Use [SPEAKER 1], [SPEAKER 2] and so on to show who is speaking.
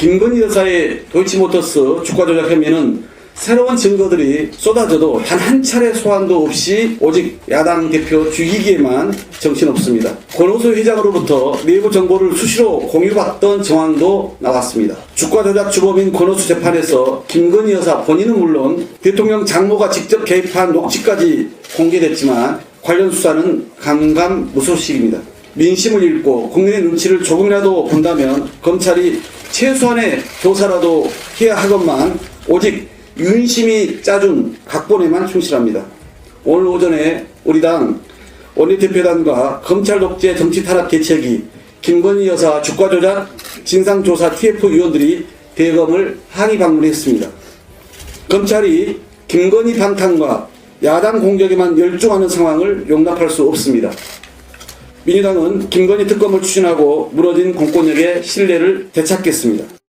[SPEAKER 1] 김건희 여사의 도이치모터스 주가 조작 혐의는 새로운 증거들이 쏟아져도 단 한 차례 소환도 없이 오직 야당 대표 죽이기에만 정신없습니다. 권오수 회장으로부터 내부 정보를 수시로 공유받던 정황도 나왔습니다. 주가 조작 주범인 권오수 재판에서 김건희 여사 본인은 물론 대통령 장모가 직접 개입한 녹취까지 공개됐지만 관련 수사는 감감무소식입니다. 민심을 읽고 국민의 눈치를 조금이라도 본다면 검찰이 최소한의 조사라도 해야 하건만 오직 윤심이 짜준 각본에만 충실합니다. 오늘 오전에 우리 당 원내대표단과 검찰 독재 정치 탄압 대책이 김건희 여사 주가 조작 진상조사 TF 위원들이 대검을 항의 방문했습니다. 검찰이 김건희 방탄과 야당 공격에만 열중하는 상황을 용납할 수 없습니다. 민주당은 김건희 특검을 추진하고 무너진 공권력의 신뢰를 되찾겠습니다.